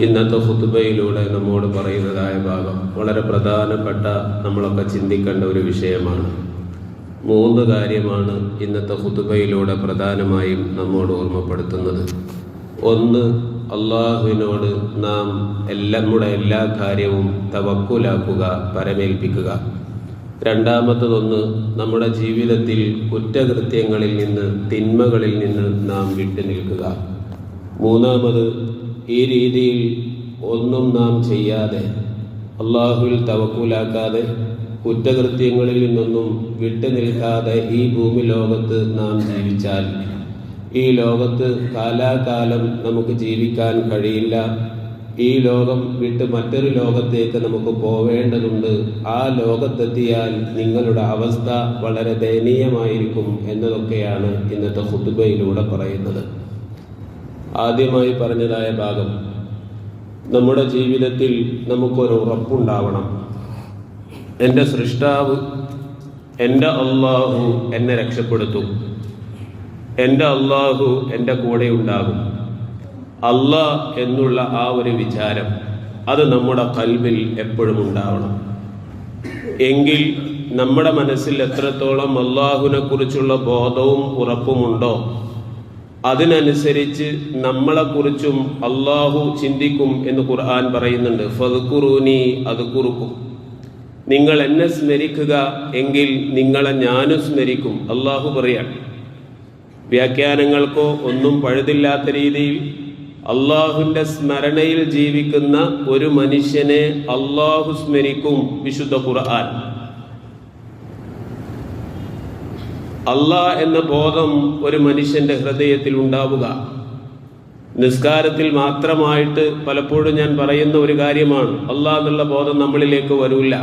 ഇന്നത്തെ ഹുതുബയിലൂടെ നമ്മോട് പറയുന്നതായ ഭാഗം വളരെ പ്രധാനപ്പെട്ട നമ്മളൊക്കെ ചിന്തിക്കേണ്ട ഒരു വിഷയമാണ്. മൂന്ന് കാര്യമാണ് ഇന്നത്തെ ഹുതുബയിലൂടെ പ്രധാനമായും നമ്മോട് ഓർമ്മപ്പെടുത്തുന്നത്. ഒന്ന് അള്ളാഹുവിനോട് നാം എല്ലാം നമ്മുടെ എല്ലാ കാര്യവും തവക്കുലാക്കുക പരമേൽപ്പിക്കുക. രണ്ടാമത്തതൊന്ന് നമ്മുടെ ജീവിതത്തിൽ കുറ്റകൃത്യങ്ങളിൽ നിന്ന് തിന്മകളിൽ നിന്ന് നാം വിട്ടു നിൽക്കുക മൂന്നാമത് ഈ രീതിയിൽ ഒന്നും നാം ചെയ്യാതെ അള്ളാഹുവിൽ തവക്കൂലാക്കാതെ കുറ്റകൃത്യങ്ങളിൽ നിന്നൊന്നും വിട്ടു നിൽക്കാതെ ഈ ഭൂമി ലോകത്ത് നാം ജീവിച്ചാൽ ഈ ലോകത്ത് കാലാകാലം നമുക്ക് ജീവിക്കാൻ കഴിയില്ല. ഈ ലോകം വിട്ട് മറ്റൊരു ലോകത്തേക്ക് നമുക്ക് പോവേണ്ടതുണ്ട്. ആ ലോകത്തെത്തിയാൽ നിങ്ങളുടെ അവസ്ഥ വളരെ ദയനീയമായിരിക്കും എന്നതൊക്കെയാണ് ഇന്നത്തെ ഫുട്ബയിലൂടെ പറയുന്നത്. ആദ്യമായി പറഞ്ഞതായ ഭാഗം നമ്മുടെ ജീവിതത്തിൽ നമുക്കൊരു ഉറപ്പുണ്ടാവണം എന്റെ സൃഷ്ടാവ് എന്റെ അള്ളാഹു എന്നെ രക്ഷപ്പെടുത്തും. എന്റെ അള്ളാഹു എന്റെ കൂടെ ഉണ്ടാകും അള്ളാ എന്നുള്ള ആ ഒരു വിചാരം അത് നമ്മുടെ കൽവിൽ എപ്പോഴും ഉണ്ടാവണം. എങ്കിൽ നമ്മുടെ മനസ്സിൽ എത്രത്തോളം അള്ളാഹുവിനെ കുറിച്ചുള്ള ബോധവും ഉറപ്പുമുണ്ടോ? അതിനനുസരിച്ച് നമ്മളെക്കുറിച്ചും അള്ളാഹു ചിന്തിക്കും എന്ന് ഖുർആൻ പറയുന്നുണ്ട്. ഫതുക്കുറൂനി അത് കുറുക്കും. നിങ്ങൾ എന്നെ സ്മരിക്കുക എങ്കിൽ നിങ്ങളെ ഞാനും സ്മരിക്കും അള്ളാഹു പറയാം വ്യാഖ്യാനങ്ങൾക്കോ ഒന്നും പഴുതില്ലാത്ത രീതിയിൽ അള്ളാഹുവിന്റെ സ്മരണയിൽ ജീവിക്കുന്ന ഒരു മനുഷ്യനെ അള്ളാഹു സ്മരിക്കും വിശുദ്ധ ഖുർആൻ. അള്ളാ എന്ന ബോധം ഒരു മനുഷ്യന്റെ ഹൃദയത്തിൽ ഉണ്ടാവുക. നിസ്കാരത്തിൽ മാത്രമായിട്ട് പലപ്പോഴും ഞാൻ പറയുന്ന ഒരു കാര്യമാണ് അള്ളാ എന്നുള്ള ബോധം നമ്മളിലേക്ക് വരൂല്ല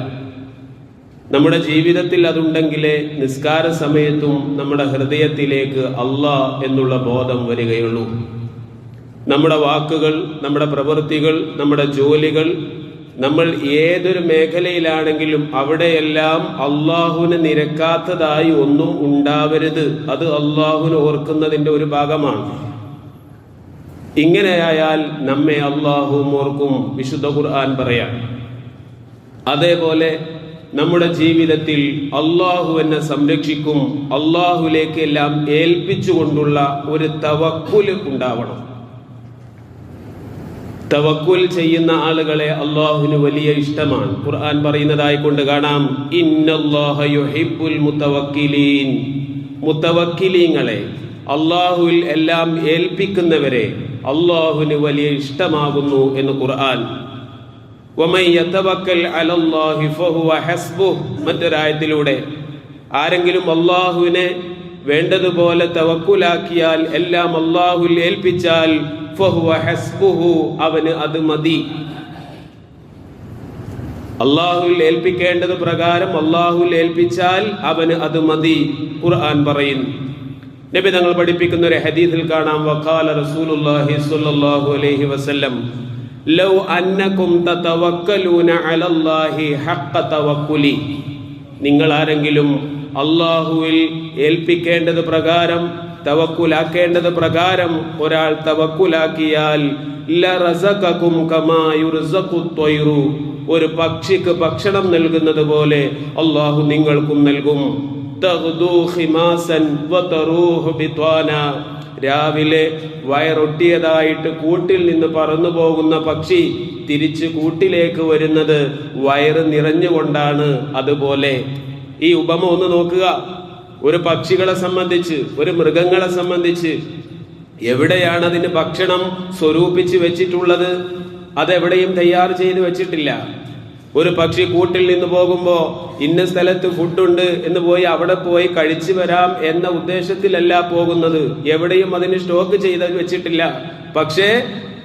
നമ്മുടെ ജീവിതത്തിൽ അതുണ്ടെങ്കിലേ നിസ്കാര സമയത്തും നമ്മുടെ ഹൃദയത്തിലേക്ക് അള്ളാ എന്നുള്ള ബോധം വരികയുള്ളൂ. നമ്മുടെ വാക്കുകൾ നമ്മുടെ പ്രവൃത്തികൾ നമ്മുടെ ജോലികൾ നമ്മൾ ഏതൊരു മേഖലയിലാണെങ്കിലും അവിടെയെല്ലാം അള്ളാഹുവിന് നിരക്കാത്തതായി ഒന്നും ഉണ്ടാവരുത്. അത് അള്ളാഹുവിന് ഓർക്കുന്നതിന്റെ ഒരു ഭാഗമാണ്. ഇങ്ങനെയായാൽ നമ്മെ അള്ളാഹു ഓർക്കും വിശുദ്ധ ഖുർആൻ പറയാം. അതേപോലെ നമ്മുടെ ജീവിതത്തിൽ അള്ളാഹു എന്നെ സംരക്ഷിക്കും അള്ളാഹുലേക്ക് എല്ലാം ഏൽപ്പിച്ചുകൊണ്ടുള്ള ഒരു തവക്കുൽ ഉണ്ടാവണം. തവക്കുൽ ചെയ്യുന്ന ആളുകളെ അള്ളാഹുവിന് വലിയ ഇഷ്ടമാണ്. ഖുർആൻ പറയുന്നതായി കൊണ്ട് കാണാം മുത്തവക്കിലീങ്ങളെ അള്ളാഹുവിൽ എല്ലാം ഏൽപ്പിക്കുന്നവരെ അള്ളാഹുവിന് വലിയ ഇഷ്ടമാകുന്നു എന്ന് ഖുർആൻ. മറ്റൊരായത്തിലൂടെ ആരെങ്കിലും അള്ളാഹുവിനെ വേണ്ടതുപോലെ തവക്കുലാക്കിയാൽ എല്ലാം അള്ളാഹുൽ ഏൽപ്പിച്ചാൽ അവന് അത് മതി. അള്ളാഹുൽ ഏൽപ്പിക്കേണ്ടത് പ്രകാരം അള്ളാഹുൽ ഏൽപ്പിച്ചാൽ അവന് അത് മതി ഖുർആൻ പറയുന്നു. നബി തങ്ങൾ പഠിപ്പിക്കുന്ന ഒരു ഹദീസിൽ കാണാം വഖാല റസൂലുള്ളാഹി സ്വല്ലല്ലാഹു അലൈഹി വസല്ലം ലൗ അന്നകും തതവക്കലൂന അലല്ലാഹി ഹഖ തവക്കുലി. നിങ്ങൾ ആരെങ്കിലും അള്ളാഹുവിൽ ഏൽപ്പിക്കേണ്ടത് പ്രകാരം തവക്കുലാക്കേണ്ടത് പ്രകാരം ഒരാൾ തവക്കുലാക്കിയാൽ ഒരു പക്ഷിക്ക് ഭക്ഷണം നൽകുന്നത് പോലെ അള്ളാഹു നിങ്ങൾക്കും നൽകും. രാവിലെ വയറൊട്ടിയതായിട്ട് കൂട്ടിൽ നിന്ന് പറന്നു പോകുന്ന പക്ഷി തിരിച്ച് കൂട്ടിലേക്ക് വരുന്നത് വയറ് നിറഞ്ഞുകൊണ്ടാണ് അതുപോലെ. ഈ ഉപമ ഒന്ന് നോക്കുക. ഒരു പക്ഷികളെ സംബന്ധിച്ച് ഒരു മൃഗങ്ങളെ സംബന്ധിച്ച് എവിടെയാണ് അതിന് ഭക്ഷണം സ്വരൂപിച്ച് വെച്ചിട്ടുള്ളത്? അതെവിടെയും തയ്യാർ ചെയ്ത് വെച്ചിട്ടില്ല. ഒരു പക്ഷി കൂട്ടിൽ നിന്ന് പോകുമ്പോൾ ഇന്ന സ്ഥലത്ത് ഫുഡുണ്ട് എന്ന് പോയി അവിടെ പോയി കഴിച്ചു വരാം എന്ന ഉദ്ദേശത്തിലല്ല പോകുന്നത്. എവിടെയും അതിന് സ്റ്റോക്ക് ചെയ്ത് വെച്ചിട്ടില്ല. പക്ഷേ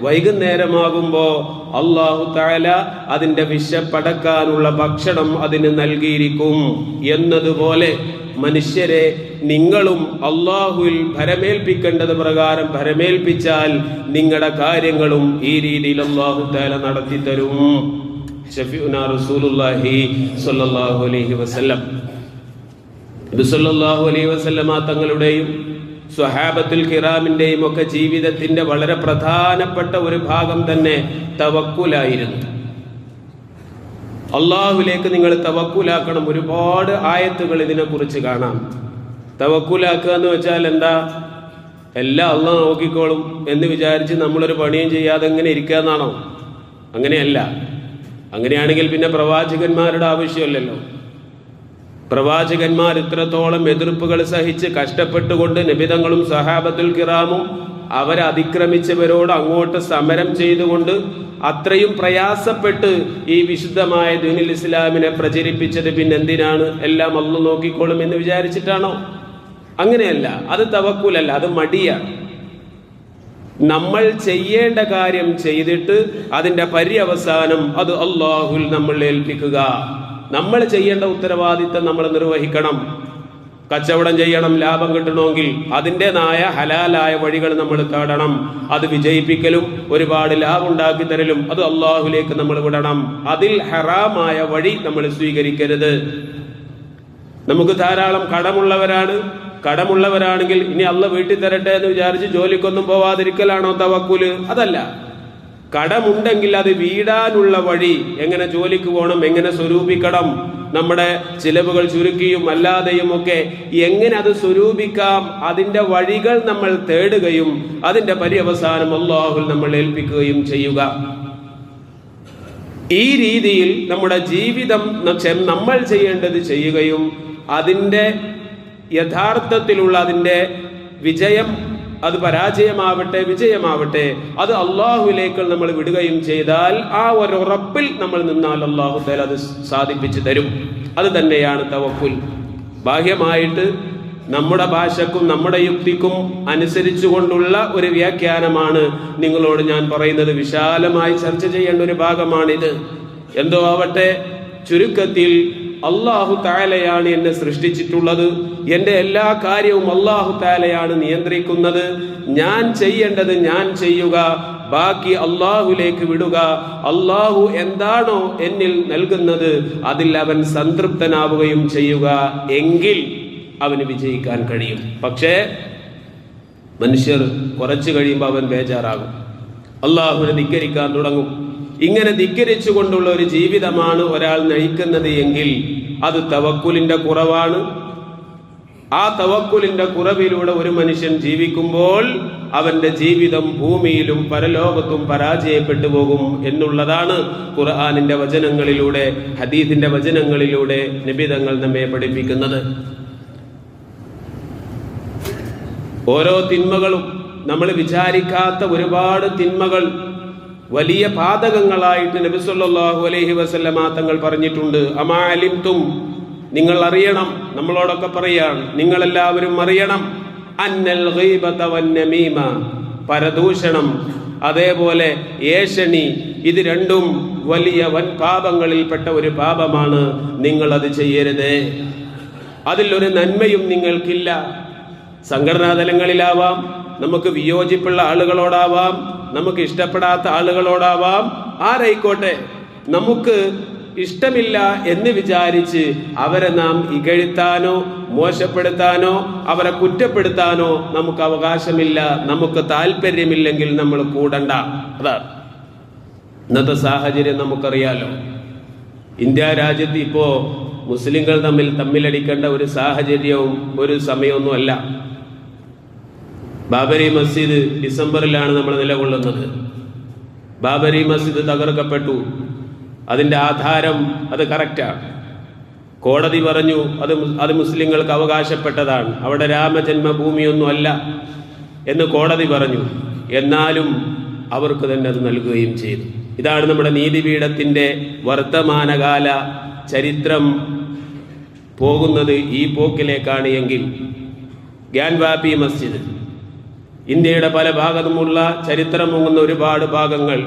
വൈകുന്നേരമാകുമ്പോ അള്ളാഹു താല അതിന്റെ വിശപ്പടക്കാനുള്ള ഭക്ഷണം അതിന് നൽകിയിരിക്കും എന്നതുപോലെ മനുഷ്യരെ നിങ്ങളും അള്ളാഹുവിൽ ഭരമേൽപ്പിക്കേണ്ടത് പ്രകാരം ഭരമേൽപ്പിച്ചാൽ നിങ്ങളുടെ കാര്യങ്ങളും ഈ രീതിയിൽ അള്ളാഹു താല നടത്തി തരും. റസൂലുള്ളാഹി സ്വല്ലല്ലാഹു അലൈഹി വസല്ലം. നബി അലൈഹി തങ്ങളുടെയും സ്വഹാബത്തുൽ ഖിറാമിന്റെയും ഒക്കെ ജീവിതത്തിന്റെ വളരെ പ്രധാനപ്പെട്ട ഒരു ഭാഗം തന്നെ തവക്കുലായിരുന്നു. അള്ളാഹുലേക്ക് നിങ്ങൾ തവക്കുലാക്കണം. ഒരുപാട് ആയത്തുകൾ ഇതിനെക്കുറിച്ച് കാണാം. തവക്കുലാക്കുക എന്ന് വെച്ചാൽ എന്താ? എല്ലാം അള്ളാഹ് നോക്കിക്കോളും എന്ന് വിചാരിച്ച് നമ്മളൊരു പണിയും ചെയ്യാതെ എങ്ങനെ ഇരിക്കുക എന്നാണോ അങ്ങനെയല്ല. അങ്ങനെയാണെങ്കിൽ പിന്നെ പ്രവാചകന്മാരുടെ ആവശ്യമില്ലല്ലോ. പ്രവാചകന്മാർ ഇത്രത്തോളം എതിർപ്പുകൾ സഹിച്ച് കഷ്ടപ്പെട്ടുകൊണ്ട് നിബിതങ്ങളും സഹാബത്തുൽ കിറാമും അവരെ അതിക്രമിച്ചവരോട് അങ്ങോട്ട് സമരം ചെയ്തുകൊണ്ട് അത്രയും പ്രയാസപ്പെട്ട് ഈ വിശുദ്ധമായ ദുനിൽ ഇസ്ലാമിനെ പ്രചരിപ്പിച്ചത് പിന്നെ എന്തിനാണ് എല്ലാം അള്ളു നോക്കിക്കോളും എന്ന് വിചാരിച്ചിട്ടാണോ? അങ്ങനെയല്ല അത് തവക്കൂലല്ല അത് മടിയാണ് നമ്മൾ ചെയ്യേണ്ട കാര്യം ചെയ്തിട്ട് അതിന്റെ പര്യവസാനം അത് അള്ളാഹുൽ നമ്മൾ ഏൽപ്പിക്കുക. നമ്മൾ ചെയ്യേണ്ട ഉത്തരവാദിത്തം നമ്മൾ നിർവഹിക്കണം. കച്ചവടം ചെയ്യണം ലാഭം കിട്ടണമെങ്കിൽ അതിന്റെതായ ഹലാലായ വഴികൾ നമ്മൾ തേടണം. അത് വിജയിപ്പിക്കലും ഒരുപാട് ലാഭം ഉണ്ടാക്കി തരലും അത് അള്ളാഹുലേക്ക് നമ്മൾ വിടണം. അതിൽ ഹറാമായ വഴി നമ്മൾ സ്വീകരിക്കരുത്. നമുക്ക് ധാരാളം കടമുള്ളവരാണ്. കടമുള്ളവരാണെങ്കിൽ ഇനി അള്ള വീട്ടിൽ തരട്ടെ എന്ന് വിചാരിച്ച് ജോലിക്കൊന്നും പോവാതിരിക്കലാണോ തവക്കുൽ? അതല്ല. കടമുണ്ടെങ്കിൽ അത് വീടാനുള്ള വഴി എങ്ങനെ ജോലിക്ക് പോകണം എങ്ങനെ സ്വരൂപിക്കണം നമ്മുടെ ചിലവുകൾ ചുരുക്കിയും അല്ലാതെയും ഒക്കെ എങ്ങനെ അത് സ്വരൂപിക്കാം അതിന്റെ വഴികൾ നമ്മൾ തേടുകയും അതിന്റെ പര്യവസാനം അള്ളാഹുൽ നമ്മൾ ഏൽപ്പിക്കുകയും ചെയ്യുക. ഈ രീതിയിൽ നമ്മുടെ ജീവിതം നമ്മൾ ചെയ്യേണ്ടത് ചെയ്യുകയും അതിന്റെ യഥാർത്ഥത്തിലുള്ള അതിന്റെ വിജയം അത് പരാജയമാവട്ടെ വിജയമാവട്ടെ അത് അള്ളാഹുലേക്ക് നമ്മൾ വിടുകയും ചെയ്താൽ ആ ഒരു ഉറപ്പിൽ നമ്മൾ നിന്നാൽ അള്ളാഹു തേൽ അത് സാധിപ്പിച്ചു തരും. അത് തന്നെയാണ് തവക്കുൽ. ബാഹ്യമായിട്ട് നമ്മുടെ ഭാഷക്കും നമ്മുടെ യുക്തിക്കും അനുസരിച്ചുകൊണ്ടുള്ള ഒരു വ്യാഖ്യാനമാണ് നിങ്ങളോട് ഞാൻ പറയുന്നത്. വിശാലമായി ചർച്ച ചെയ്യേണ്ട ഒരു ഭാഗമാണിത്. എന്തോ ആവട്ടെ ചുരുക്കത്തിൽ അള്ളാഹു താലയാണ് എന്നെ സൃഷ്ടിച്ചിട്ടുള്ളത്. എന്റെ എല്ലാ കാര്യവും അള്ളാഹു താലയാണ് നിയന്ത്രിക്കുന്നത്. ഞാൻ ചെയ്യേണ്ടത് ഞാൻ ചെയ്യുക. ബാക്കി അള്ളാഹുലേക്ക് വിടുക. അള്ളാഹു എന്താണോ എന്നിൽ നൽകുന്നത് അതിൽ അവൻ സംതൃപ്തനാവുകയും ചെയ്യുക. എങ്കിൽ അവന് വിജയിക്കാൻ കഴിയും. പക്ഷേ മനുഷ്യർ കുറച്ചു കഴിയുമ്പോൾ അവൻ ബേജാറാകും. അള്ളാഹുവിനെ ധിക്കരിക്കാൻ തുടങ്ങും. ഇങ്ങനെ ധിക്കരിച്ചുകൊണ്ടുള്ള ഒരു ജീവിതമാണ് ഒരാൾ നയിക്കുന്നത് എങ്കിൽ അത് തവക്കുലിന്റെ കുറവാണ്. ആ തവക്കുലിന്റെ കുറവിലൂടെ ഒരു മനുഷ്യൻ ജീവിക്കുമ്പോൾ അവന്റെ ജീവിതം ഭൂമിയിലും പരലോകത്തും പരാജയപ്പെട്ടു പോകും എന്നുള്ളതാണ് ഖുർആാനിന്റെ വചനങ്ങളിലൂടെ ഹദീദിന്റെ വചനങ്ങളിലൂടെ നിബിതങ്ങൾ നമ്മെ പഠിപ്പിക്കുന്നത്. ഓരോ തിന്മകളും നമ്മൾ വിചാരിക്കാത്ത ഒരുപാട് തിന്മകൾ വലിയ പാതകങ്ങളായിട്ട് നബി സല്ലല്ലാഹു അലൈഹി വസല്ലമ തങ്ങൾ പറഞ്ഞിട്ടുണ്ട്. അമാ അലിംതും നിങ്ങൾ അറിയണം നമ്മളോടൊക്കെ പറയാണ് നിങ്ങളെല്ലാവരും അറിയണം. അന്നൽ വന്നമീമ പരദൂഷണം അതേപോലെ ഏഷണി ഇത് രണ്ടും വലിയ വൻ പാപങ്ങളിൽപ്പെട്ട ഒരു പാപമാണ് നിങ്ങൾ അത് ചെയ്യരുത് അതിലൊരു നന്മയും നിങ്ങൾക്കില്ല. സംഘടനാ തലങ്ങളിലാവാം നമുക്ക് വിയോജിപ്പുള്ള ആളുകളോടാവാം നമുക്ക് ഇഷ്ടപ്പെടാത്ത ആളുകളോടാവാം. ആരായിക്കോട്ടെ? നമുക്ക് ഇഷ്ടമില്ല എന്ന് വിചാരിച്ച് അവരെ നാം ഇകഴ്ത്താനോ മോശപ്പെടുത്താനോ അവരെ കുറ്റപ്പെടുത്താനോ നമുക്ക് അവകാശമില്ല നമുക്ക് താല്പര്യമില്ലെങ്കിൽ നമ്മൾ കൂടണ്ട. അതാണ് ഇന്നത്തെ സാഹചര്യം നമുക്കറിയാലോ. ഇന്ത്യ രാജ്യത്ത് ഇപ്പോ മുസ്ലിങ്ങൾ തമ്മിൽ തമ്മിലടിക്കേണ്ട ഒരു സാഹചര്യവും ഒരു സമയമൊന്നുമല്ല. ബാബരി മസ്ജിദ് ഡിസംബറിലാണ് നമ്മൾ നിലകൊള്ളുന്നത്. ബാബരി മസ്ജിദ് തകർക്കപ്പെട്ടു. അതിന്റെ ആധാരം അത് കറക്റ്റാണ് കോടതി പറഞ്ഞു അത് അത് മുസ്ലിങ്ങൾക്ക് അവകാശപ്പെട്ടതാണ്. അവിടെ രാമജന്മഭൂമിയൊന്നും അല്ല എന്ന് കോടതി പറഞ്ഞു. എന്നാലും അവർക്ക് തന്നെ അത് നൽകുകയും ചെയ്തു. ഇതാണ് നമ്മുടെ നീതിപീഠത്തിന്റെ വർത്തമാനകാല ചരിത്രം പോകുന്നത് ഈ പോക്കിലേക്കാണ് എങ്കിൽ. ഗ്യാൻവാപി മസ്ജിദ്. ഇന്ത്യയുടെ പല ഭാഗത്തുമുള്ള ചരിത്രമുങ്ങുന്ന ഒരുപാട് ഭാഗങ്ങൾ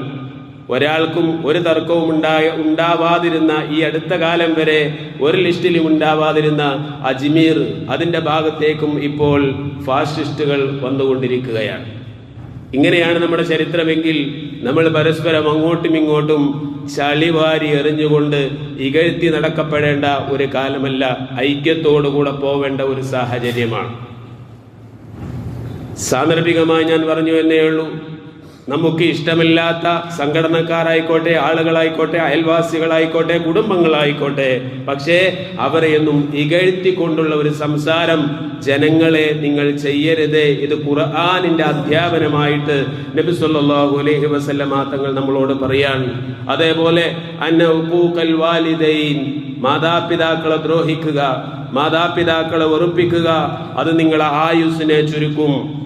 ഒരാൾക്കും ഒരു തർക്കവും ഉണ്ടായ ഉണ്ടാവാതിരുന്ന ഈ അടുത്ത കാലം വരെ ഒരു ലിസ്റ്റിലും ഉണ്ടാവാതിരുന്ന അജ്മീർ അതിന്റെ ഭാഗത്തേക്കും ഇപ്പോൾ ഫാസിസ്റ്റുകൾ വന്നുകൊണ്ടിരിക്കുകയാണ്. ഇങ്ങനെയാണ് നമ്മുടെ ചരിത്രമെങ്കിൽ നമ്മൾ പരസ്പരം അങ്ങോട്ടും ഇങ്ങോട്ടും ചളിവാരി എറിഞ്ഞുകൊണ്ട് ഇകഴ്ത്തി നടക്കപ്പെടേണ്ട ഒരു കാലമല്ല ഐക്യത്തോടുകൂടെ പോവേണ്ട ഒരു സാഹചര്യമാണ്. സാന്ദർഭികമായി ഞാൻ പറഞ്ഞു എന്നേ ഉള്ളൂ. നമുക്ക് ഇഷ്ടമില്ലാത്ത സംഘടനക്കാരായിക്കോട്ടെ ആളുകളായിക്കോട്ടെ അയൽവാസികളായിക്കോട്ടെ കുടുംബങ്ങളായിക്കോട്ടെ പക്ഷേ അവരെയൊന്നും ഇകഴ്ത്തിക്കൊണ്ടുള്ള ഒരു സംസാരം ജനങ്ങളെ നിങ്ങൾ ചെയ്യരുത്. ഇത് ഖുർആാനിന്റെ അധ്യാപനമായിട്ട് നബി സല്ലാഹു അലൈഹി വസല്ലമ തങ്ങൾ നമ്മളോട് പറയാണ്. അതേപോലെ അന്ന ഉഖൂഖൽ വാലിദൈൻ മാതാപിതാക്കളെ ദ്രോഹിക്കുക മാതാപിതാക്കളെ ഉറപ്പിക്കുക അത് നിങ്ങളെ ആയുസ്സിനെ ചുരുക്കും.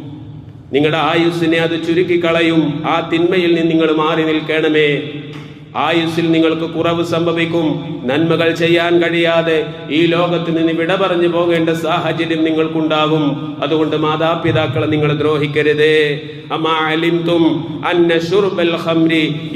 നിങ്ങളുടെ ആയുസ്സിനെ അത് ചുരുക്കി കളയും ആ തിന്മയിൽ നിന്ന് നിങ്ങൾ മാറി നിൽക്കണമേ. ആയുസ്സിൽ നിങ്ങൾക്ക് കുറവ് സംഭവിക്കും. നന്മകൾ ചെയ്യാൻ കഴിയാതെ ഈ ലോകത്ത് നിന്ന് വിട പറഞ്ഞു പോകേണ്ട സാഹചര്യം നിങ്ങൾക്കുണ്ടാകും. അതുകൊണ്ട് മാതാപിതാക്കളെ നിങ്ങൾ ദ്രോഹിക്കരുതേ. അമാ അലിംതും അന്ന ശുർബൽ ഖംരി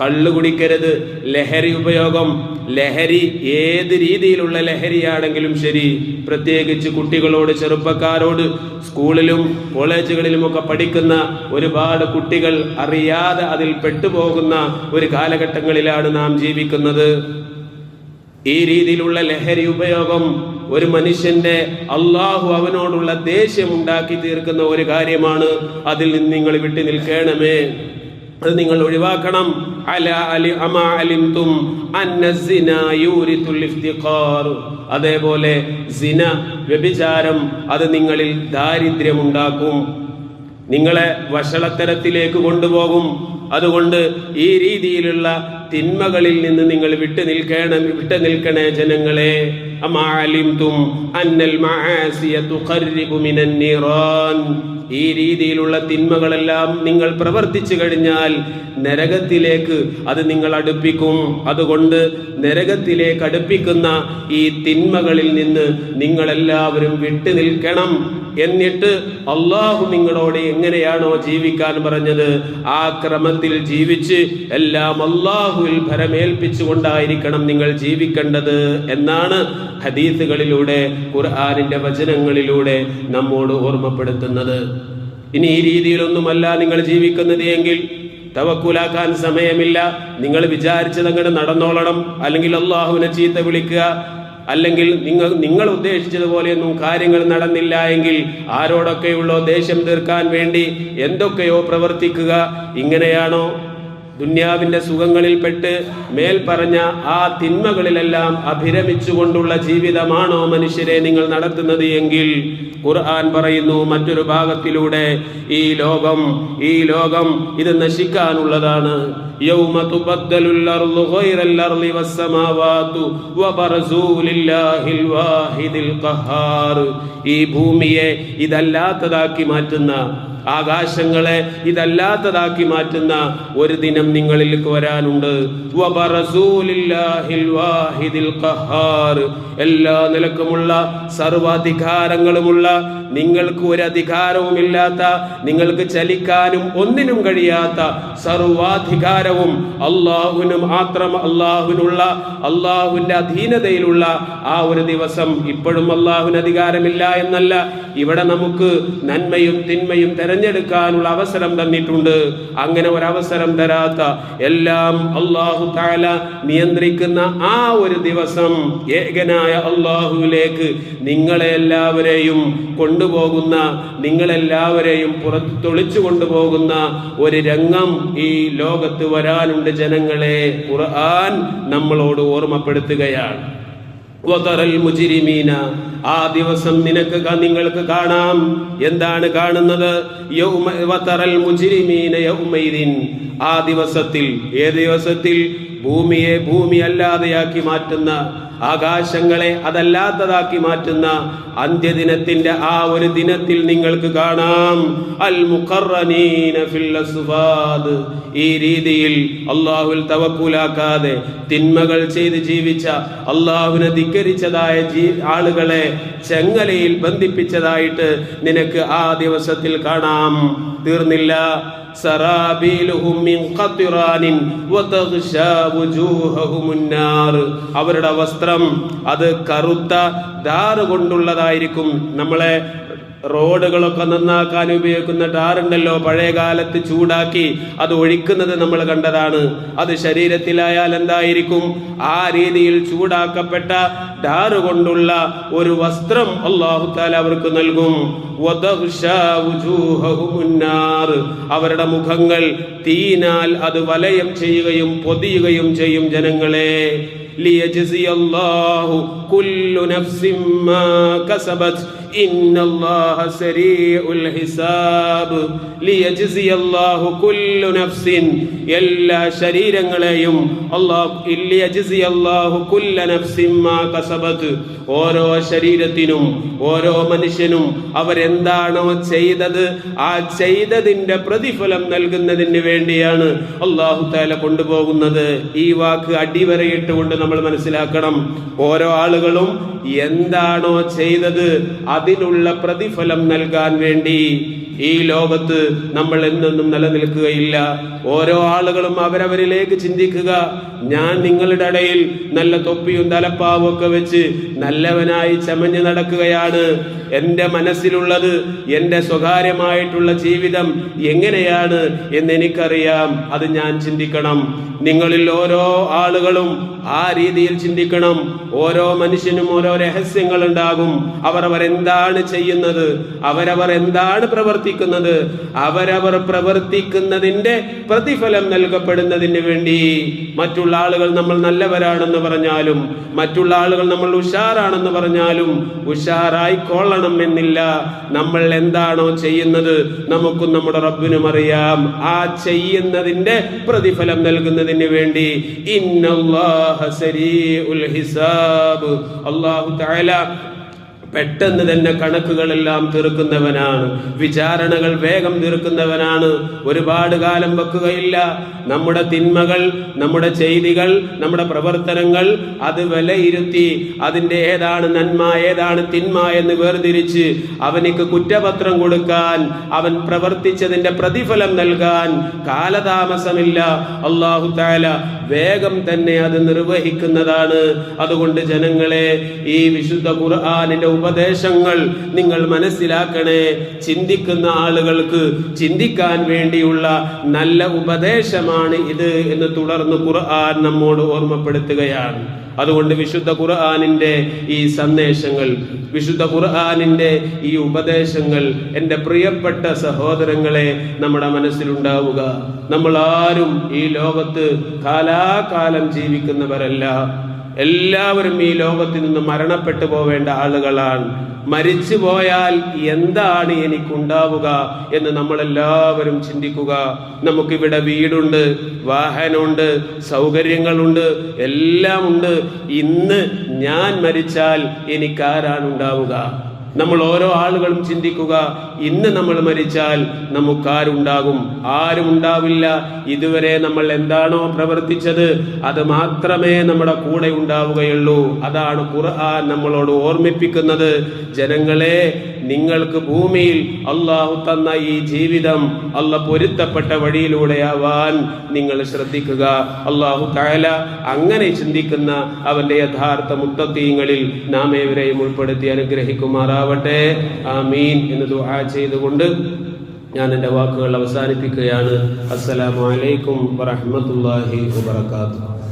കള്ളു കുടിക്കരുത്. ലഹരി ഉപയോഗം. ലഹരി ഏത് രീതിയിലുള്ള ലഹരിയാണെങ്കിലും ശരി. പ്രത്യേകിച്ച് കുട്ടികളോട് ചെറുപ്പക്കാരോട് സ്കൂളിലും കോളേജുകളിലുമൊക്കെ പഠിക്കുന്ന ഒരുപാട് കുട്ടികൾ അറിയാതെ അതിൽ പെട്ടുപോകുന്ന ഒരു കാലഘട്ടങ്ങളിലാണ് നാം ജീവിക്കുന്നത്. ഈ രീതിയിലുള്ള ലഹരി ഉപയോഗം ഒരു മനുഷ്യന്റെ അള്ളാഹു അവനോടുള്ള ദേഷ്യം ഉണ്ടാക്കി തീർക്കുന്ന ഒരു കാര്യമാണ്. അതിൽ നിന്ന് നിങ്ങൾ വിട്ടു നിൽക്കണമേ. അത് നിങ്ങൾ ഒഴിവാക്കണം. അല അലി അമാ അലിംതും അതേപോലെ സിന വ്യഭിചാരം അത് നിങ്ങളിൽ ദാരിദ്ര്യമുണ്ടാക്കും. നിങ്ങളെ വഷളത്തരത്തിലേക്ക് കൊണ്ടുപോകും. അതുകൊണ്ട് ഈ രീതിയിലുള്ള തിന്മകളിൽ നിന്ന് നിങ്ങൾ വിട്ടു നിൽക്കണം വിട്ടു നിൽക്കണേ ജനങ്ങളെ. അമാലിംതും അന്നൽ മഹാസിയ തുഖർരിബു മിനൻ നിറാൻ. ഈ രീതിയിലുള്ള തിന്മകളെല്ലാം നിങ്ങൾ പ്രവർത്തിച്ചു കഴിഞ്ഞാൽ നരകത്തിലേക്ക് അത് നിങ്ങൾ അടുപ്പിക്കും. അതുകൊണ്ട് നരകത്തിലേക്ക് അടുപ്പിക്കുന്ന ഈ തിന്മകളിൽ നിന്ന് നിങ്ങളെല്ലാവരും വിട്ടു നിൽക്കണം. എന്നിട്ട് അള്ളാഹു നിങ്ങളോട് എങ്ങനെയാണോ ജീവിക്കാൻ പറഞ്ഞത് ആ ക്രമത്തിൽ ജീവിച്ച് എല്ലാം അള്ളാഹുവിൽ ഭരമേൽപ്പിച്ചുകൊണ്ടായിരിക്കണം നിങ്ങൾ ജീവിക്കേണ്ടത് എന്നാണ് ഹദീസുകളിലൂടെ ഖുർആാനിന്റെ വചനങ്ങളിലൂടെ നമ്മോട് ഓർമ്മപ്പെടുത്തുന്നത്. ഇനി ഈ രീതിയിലൊന്നുമല്ല നിങ്ങൾ ജീവിക്കുന്നത് എങ്കിൽ തവക്കൂലാക്കാൻ സമയമില്ല. നിങ്ങൾ വിചാരിച്ചത് അങ്ങോട്ട് നടന്നോളണം. അല്ലെങ്കിൽ അള്ളാഹുവിനെ ചീത്ത വിളിക്കുക. അല്ലെങ്കിൽ നിങ്ങൾ നിങ്ങൾ ഉദ്ദേശിച്ചതുപോലെയൊന്നും കാര്യങ്ങൾ നടന്നില്ല എങ്കിൽ ആരോടൊക്കെയുള്ളോ ദേഷ്യം തീർക്കാൻ വേണ്ടി എന്തൊക്കെയോ പ്രവർത്തിക്കുക. ഇങ്ങനെയാണോ? ദുന്യാവിന്റെ സുഖങ്ങളിൽപ്പെട്ട് മേൽ പറഞ്ഞ ആ തിന്മകളിലെല്ലാം അഭിരമിച്ചുകൊണ്ടുള്ള ജീവിതമാണോ മനുഷ്യരെ നിങ്ങൾ നടത്തുന്നത് എങ്കിൽ ഖുർആൻ പറയുന്നു മറ്റൊരു ഭാഗത്തിലൂടെ ഈ ലോകം ഈ ലോകം ഇത് നശിക്കാനുള്ളതാണ്. ഈ ഭൂമിയെ ഇതല്ലാത്തതാക്കി മാറ്റുന്ന ആകാശങ്ങളെ ഇതല്ലാത്തതാക്കി മാറ്റുന്ന ഒരു ദിനം നിങ്ങളിലേക്ക് വരാനുണ്ട്. എല്ലാ നിലക്കുമുള്ള സർവാധികാരങ്ങളുമുള്ള നിങ്ങൾക്ക് ഒരു അധികാരവുമില്ലാത്ത നിങ്ങൾക്ക് ചലിക്കാനും ഒന്നിനും കഴിയാത്ത സർവാധികാരവും അള്ളാഹുവിന് മാത്രം അള്ളാഹുവിനുള്ള അള്ളാഹുവിന്റെ അധീനതയിലുള്ള ആ ഒരു ദിവസം ഇപ്പോഴും അള്ളാഹുവിന് അധികാരമില്ല എന്നല്ല ഇവിടെ നമുക്ക് നന്മയും തിന്മയും തെരഞ്ഞെടുക്കാനുള്ള അവസരം തന്നിട്ടുണ്ട്. അങ്ങനെ ഒരവസരം തരാത്ത എല്ലാം അള്ളാഹു താല നിയന്ത്രിക്കുന്ന ആ ഒരു ദിവസം ഏകനായ അള്ളാഹുവിലേക്ക് നിങ്ങളെ എല്ലാവരെയും കൊണ്ടുപോകുന്ന നിങ്ങളെല്ലാവരെയും പുറത്ത് തൊളിച്ചു കൊണ്ടുപോകുന്ന ഒരു രംഗം ഈ ലോകത്ത് വരാനുണ്ട് ജനങ്ങളെ. ഖുർആൻ നമ്മളോട് ഓർമ്മപ്പെടുത്തുകയാണ്. മുജിരിമീന. ആ ദിവസം നിനക്ക് നിങ്ങൾക്ക് കാണാം. എന്താണ് കാണുന്നത്? യൗമ മുജിരിമീന ആ ദിവസത്തിൽ ഏത് ദിവസത്തിൽ? ഭൂമിയെ ഭൂമി അല്ലാതെയാക്കി മാറ്റുന്ന ആകാശങ്ങളെ അതല്ലാത്തതാക്കി മാറ്റുന്ന അന്ത്യദിനത്തിന്റെ ആ ഒരു ദിനത്തിൽ നിങ്ങൾക്ക് കാണാം. അൽ ഫിൽ ഈ രീതിയിൽ അള്ളാഹുൽ തവക്കൂലാക്കാതെ തിന്മകൾ ചെയ്ത് ജീവിച്ച അള്ളാഹുവിനെ ധിക്കരിച്ചതായ ജീ ആളുകളെ ചെങ്ങലയിൽ ബന്ധിപ്പിച്ചതായിട്ട് നിനക്ക് ആ ദിവസത്തിൽ കാണാം. തീർന്നില്ല. അവരുടെ വസ്ത്രം അത് കറുത്ത ദാറ് കൊണ്ടുള്ളതായിരിക്കും നമ്മളെ റോഡുകളൊക്കെ നന്നാക്കാൻ ഉപയോഗിക്കുന്ന ടാറുണ്ടല്ലോ പഴയ കാലത്ത് ചൂടാക്കി അത് ഒഴിക്കുന്നത് നമ്മൾ കണ്ടതാണ്. അത് ശരീരത്തിലായാൽ എന്തായിരിക്കും? ആ രീതിയിൽ ചൂടാക്കപ്പെട്ട ടാറ് കൊണ്ടുള്ള ഒരു വസ്ത്രം അള്ളാഹു താല അവർക്ക് നൽകും. അവരുടെ മുഖങ്ങൾ തീനാൽ അത് വലയം ചെയ്യുകയും പൊതിയുകയും ചെയ്യും ജനങ്ങളെ. ليجزي الله كل نفس ما كسبت إن الله سريع الحساب ليجزي الله كل نفس എല്ലാ ശരീരങ്ങളെയും അള്ളാഹു ലിയജ്സി അല്ലാഹു കുല്ല നഫ്സിൻ മാ കസബത് ഓരോ ശരീരത്തിനും ഓരോ മനുഷ്യനും അവരെന്താണോ ചെയ്തത് ആ ചെയ്തതിന്റെ പ്രതിഫലം നൽകുന്നതിന് വേണ്ടിയാണ് അള്ളാഹു താല കൊണ്ടുപോകുന്നത് ഈ വാക്ക് അടിവരയിട്ടുകൊണ്ട് നമ്മൾ മനസ്സിലാക്കണം. ഓരോ ആളുകളും എന്താണോ ചെയ്തത് അതിനുള്ള പ്രതിഫലം നൽകാൻ വേണ്ടി ഈ ലോകത്ത് നമ്മൾ എന്നൊന്നും നിലനിൽക്കുകയില്ല. ഓരോ ആളുകളും അവരവരിലേക്ക് ചിന്തിക്കുക. ഞാൻ നിങ്ങളുടെ ഇടയിൽ നല്ല തൊപ്പിയും തലപ്പാവും ഒക്കെ വെച്ച് നല്ലവനായി ചമഞ്ഞു നടക്കുകയാണ്. എന്റെ മനസ്സിലുള്ളത് എന്റെ സ്വകാര്യമായിട്ടുള്ള ജീവിതം എങ്ങനെയാണ് എന്ന് എനിക്കറിയാം. അത് ഞാൻ ചിന്തിക്കണം. നിങ്ങളിൽ ഓരോ ആളുകളും ആ രീതിയിൽ ചിന്തിക്കണം. ഓരോ മനുഷ്യനും ഓരോ രഹസ്യങ്ങൾ ഉണ്ടാകും അവരവർ എന്താണ് ചെയ്യുന്നത്? അവരവർ എന്താണ് പ്രവർത്തിക്കുന്നത് അവരവർ പ്രവർത്തിക്കുന്നതിന്റെ പ്രതിഫലം നൽകപ്പെടുന്നതിന് വേണ്ടി. മറ്റുള്ള ആളുകൾ നമ്മൾ നല്ലവരാണെന്ന് പറഞ്ഞാലും മറ്റുള്ള ആളുകൾ നമ്മൾ ഉഷാറാണെന്ന് പറഞ്ഞാലും ഉഷാറായി കൊള്ളണം എന്നില്ല. നമ്മൾ എന്താണോ ചെയ്യുന്നത് നമുക്കും നമ്മുടെ റബ്ബിനും അറിയാം. ആ ചെയ്യുന്നതിന്റെ പ്രതിഫലം നൽകുന്നതിന് വേണ്ടി. ഇന്നല്ലാഹ സരീഉൽ ഹിസാബ്. അല്ലാഹു തആല പെട്ടെന്ന് തന്നെ കണക്കുകളെല്ലാം തീർക്കുന്നവനാണ്. വിചാരണകൾ വേഗം തീർക്കുന്നവനാണ്. ഒരുപാട് കാലം വെക്കുകയില്ല. നമ്മുടെ തിന്മകൾ നമ്മുടെ ചെയ്തികൾ നമ്മുടെ പ്രവർത്തനങ്ങൾ അത് വിലയിരുത്തി അതിന്റെ ഏതാണ് നന്മ ഏതാണ് തിന്മ എന്ന് വേർതിരിച്ച് അവനിക്ക് കുറ്റപത്രം കൊടുക്കാൻ അവൻ പ്രവർത്തിച്ചതിന്റെ പ്രതിഫലം നൽകാൻ കാലതാമസമില്ല. അള്ളാഹു താല വേഗം തന്നെ അത് നിർവഹിക്കുന്നതാണ്. അതുകൊണ്ട് ജനങ്ങളെ ഈ വിശുദ്ധ ഖുർആാനിന്റെ ഉപദേശങ്ങൾ നിങ്ങൾ മനസ്സിലാക്കണേ. ചിന്തിക്കുന്ന ആളുകൾക്ക് ചിന്തിക്കാൻ വേണ്ടിയുള്ള നല്ല ഉപദേശമാണ് ഇത് എന്ന് തുടർന്ന് ഖുർആൻ നമ്മോട് ഓർമ്മപ്പെടുത്തുകയാണ്. അതുകൊണ്ട് വിശുദ്ധ ഖുർആാനിന്റെ ഈ സന്ദേശങ്ങൾ വിശുദ്ധ ഖുർആാനിന്റെ ഈ ഉപദേശങ്ങൾ എന്റെ പ്രിയപ്പെട്ട സഹോദരങ്ങളെ നമ്മുടെ മനസ്സിലുണ്ടാവുക. നമ്മൾ ആരും ഈ ലോകത്ത് കാലാകാലം ജീവിക്കുന്നവരല്ല. എല്ലാവരും ഈ ലോകത്തിൽ നിന്ന് മരണപ്പെട്ടു പോവേണ്ട ആളുകളാണ്. മരിച്ചു പോയാൽ എന്താണ് എനിക്കുണ്ടാവുക എന്ന് നമ്മളെല്ലാവരും ചിന്തിക്കുക. നമുക്കിവിടെ വീടുണ്ട് വാഹനമുണ്ട് സൗകര്യങ്ങളുണ്ട് എല്ലാം ഉണ്ട് ഇന്ന് ഞാൻ മരിച്ചാൽ എനിക്കാരാണ് ഉണ്ടാവുക. നമ്മൾ ഓരോ ആളുകളും ചിന്തിക്കുക ഇന്ന് നമ്മൾ മരിച്ചാൽ നമുക്കാരുണ്ടാകും? ആരും ഉണ്ടാവില്ല. ഇതുവരെ നമ്മൾ എന്താണോ പ്രവർത്തിച്ചത് അത് മാത്രമേ നമ്മുടെ കൂടെ ഉണ്ടാവുകയുള്ളൂ. അതാണ് ഖുർആൻ നമ്മളോട് ഓർമ്മിപ്പിക്കുന്നത്. ജനങ്ങളെ നിങ്ങൾക്ക് ഭൂമിയിൽ അള്ളാഹു തന്ന ഈ ജീവിതം അല്ല പൊരുത്തപ്പെട്ട വഴിയിലൂടെയാവാൻ നിങ്ങൾ ശ്രദ്ധിക്കുക. അള്ളാഹു കായല അങ്ങനെ ചിന്തിക്കുന്ന അവന്റെ യഥാർത്ഥ മുത്തീങ്ങളിൽ നാം ഏവരെയും ഉൾപ്പെടുത്തി അനുഗ്രഹിക്കുമാറാവട്ടെ ആമീൻ എന്ന് ദുആ ചെയ്തുകൊണ്ട് ഞാൻ എന്റെ വാക്കുകൾ അവസാനിപ്പിക്കുകയാണ്. അസ്സലാമു അലൈക്കും വറഹ്മത്തുള്ളാഹി വബറകാതുഹു.